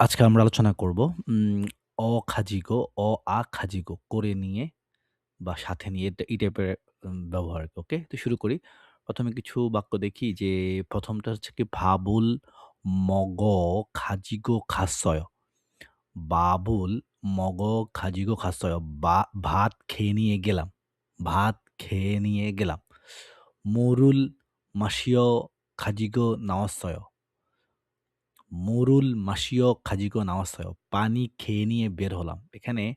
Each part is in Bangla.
আজকে আমরা আলোচনা করব অ খাজিগো, অ আ খাজিগো করে নিয়ে বা সাথে নিয়ে এই টাইপের ব্যবহার ওকে তো শুরু করি। প্রথমে কিছু বাক্য দেখি যে প্রথমটা হচ্ছে কি, ভাবুল মগ খাজিগো খাসয়। বাবুল মগ খাজিগো খাসয়। বা, ভাত খেয়ে নিয়ে গেলাম। ভাত খেয়ে নিয়ে গেলাম। মরুল মাসিয় খাজিগো নাওয়াসয়। 어 가지고 나왔어요. 물을 마시어 가지고 나왔어요. পানি খেয়ে নিয়ে বের হলাম। এখানে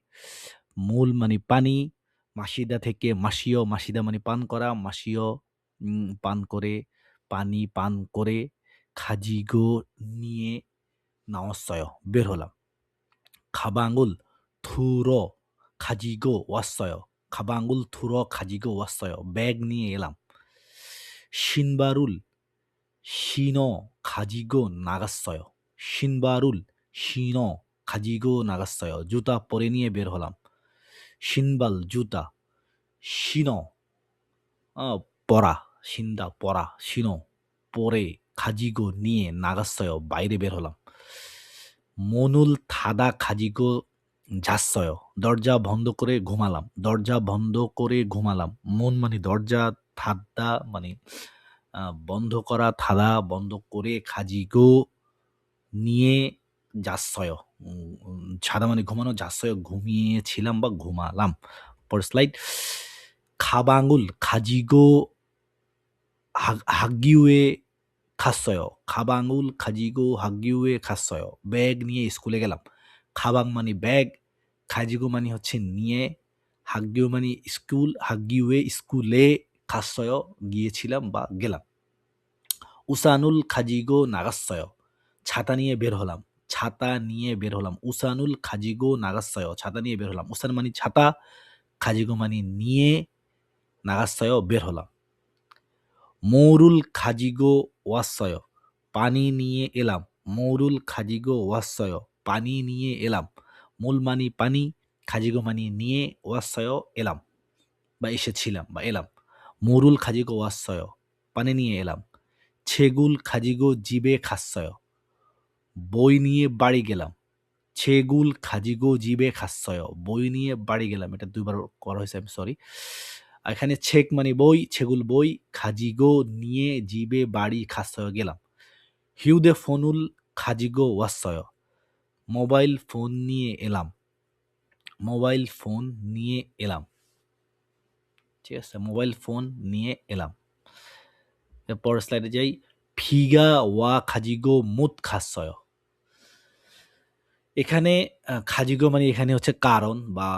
মূল মানে পানি, মাসিদা থেকে মাসিও, মাসিদা মানে পান করা, মাসিও উম পান করে, পানি পান করে, খাজিগো নিয়ে 나왔어요. বের হলাম। 가방을 들어 가지고 왔어요. 가방을 들어 가지고 왔어요. ব্যাগ নিয়ে এলাম। 신발을 신어 가지고 나갔어요. 신발을 신어 가지고 나갔어요. জুতা পরে নিয়ে বের হলাম। 신발 জুতা 신어 어 পরা 신다 পরা 신어 পরে 가지고 নিয়ে 나갔어요. বাইরে বের হলাম। মনুল ধাঁধা খাজিগো 잤어요. দরজা বন্ধ করে ঘুমালাম। দরজা বন্ধ করে ঘুমালাম। মন মানে দরজা, ধাঁধা মানে আ বন্ধ করা থালা বন্ধ করে খাজিগো নিয়ে যাশ্রয় সাদা মানে ঘুমানো যাশ্রয় ঘুমিয়েছিলাম বা ঘুমালাম। পর স্লাইড আঙুল খাজিগো হাগিউয়ে খাবা আঙুল খাজিগো হাগিউয়ে খাশ্রয় ব্যাগ নিয়ে স্কুলে গেলাম। খাবাং মানে ব্যাগ খাজিগো মানে হচ্ছে নিয়ে, হাগিউ মানে স্কুল, হাগিউয়ে স্কুলে খাসয় গিয়েছিলাম বা গেলাম। উসানুল খাজিগো নাগাশ্রয় ছাতা নিয়ে বের হলাম। ছাতা নিয়ে বের হলাম। উসানুল খাজিগো নাগাশ্রয় ছাতা নিয়ে বের হলাম। উসান মানি ছাতা, খাজিগো মানি নিয়ে নাগাশ্রয় বের হলাম। মৌরুল খাজিগো ওয়াশ্রয় পানি নিয়ে এলাম। মৌরুল খাজিগো ওয়াশ্রয় পানি নিয়ে এলাম। মূল মানি পানি, খাজিগো মানি নিয়ে ওয়াশয় এলাম বা এসেছিলাম বা এলাম। মরুল খাজিগো ওয়াশ্রয় পানে নিয়ে এলাম। ছেগুল খাজিগো জিবে খাশ্রয় বই নিয়ে বাড়ি গেলাম। ছেগুল খাজিগো জিবে খাশ্রয় বই নিয়ে বাড়ি গেলাম। এটা দুইবার করা হয়েছে আমি সরি এখানে ছেক মানে বই, ছেগুল বই, খাজিগো নিয়ে জিবে বাড়ি খাশ্রয় গেলাম। হিউদে ফোনুল খাজিগো ওয়াশ্রয় মোবাইল ফোন নিয়ে এলাম। মোবাইল ফোন নিয়ে এলাম। ঠিক আছে মোবাইল ফোন নিয়ে এলাম। এরপর স্লাইডে যাই, ফিগা ওয়া খাজিগো মুত খাসয়। এখানে খাজিগো মানে এখানে হচ্ছে কারণ বা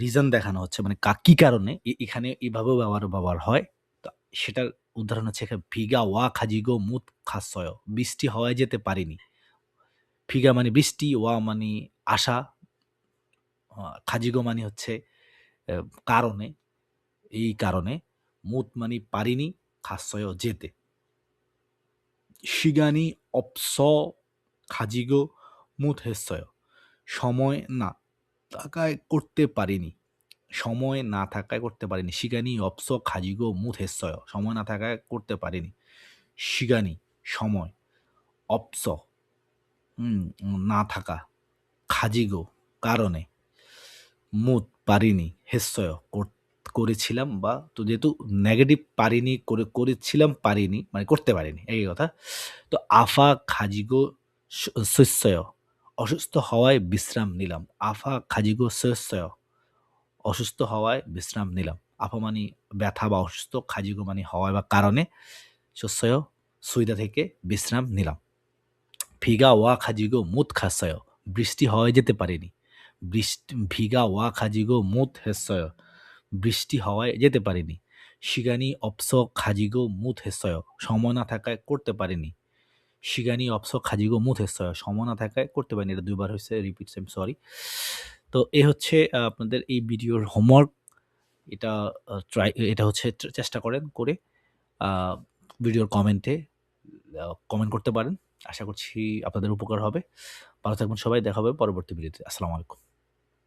রিজন দেখানো হচ্ছে মানে কি কারণে? এখানে এভাবেও ব্যবহার ব্যবহার হয়। তো সেটার উদাহরণ হচ্ছে এখানে, ফিগা ওয়া খাজিগো মুত খাসয়। বৃষ্টি হওয়া যেতে পারিনি। ফিগা মানে বৃষ্টি, ওয়া মানে আশা। খাজিগো মানে হচ্ছে কারণে। এই কারণে মুতমানি পারিনি খাসয় যেতে শিগানি অপস খাজিগো মুত হেসয়। সময় না থাকায় করতে পারিনি। সময় না থাকায় করতে পারিনি। শিগানি অপস খাজিগো মুত হেসয়। সময় না থাকায় করতে পারিনি। শিগানি, সময়, অপস না থাকা খাজিগো কারণে মুত পারিনি, হেসয় করতে করেছিলাম বা তো যেহেতু নেগেটিভ পারিনি, করে, করেছিলাম পারিনি মানে করতে পারিনি এই কথা। তো আফা খাজিগো শস্যয় অসুস্থ হওয়ায় বিশ্রাম নিলাম। আফা খাজিগো শস্যয় অসুস্থ হওয়ায় বিশ্রাম নিলাম। আফা মানে ব্যথা বা অসুস্থ, খাজিগো মানে হওয়ায় বা কারণে শস্যয় সুবিধা থেকে বিশ্রাম নিলাম। ভিগা ওয়া খাজিগো মুত খাসয়, বৃষ্টি হওয়ায় যেতে পারেনি। বৃষ্টি, ভিগা ওয়া খাজিগো মুত হেসয় বৃষ্টি হওয়ায় যেতে পারেনি। শিগানি, অপস, খাজিগো মুত হেসয় সময় না থাকায় করতে পারেনি। শিগানি, অপস, খাজিগো মুত হেসয় সময় না থাকায় করতে পারেনি। এটা দুইবার হয়েছে রিপিট সেম সরি তো এ হচ্ছে আপনাদের এই ভিডিওর হোমওয়ার্ক এটা ট্রাই এটা হচ্ছে চেষ্টা করেন করে ভিডিওর কমেন্টে কমেন্ট করতে পারেন। আশা করছি আপনাদের উপকার হবে। ভালো থাকবেন সবাই, দেখা হবে পরবর্তী ভিডিওতে আসসালামু আলাইকুম।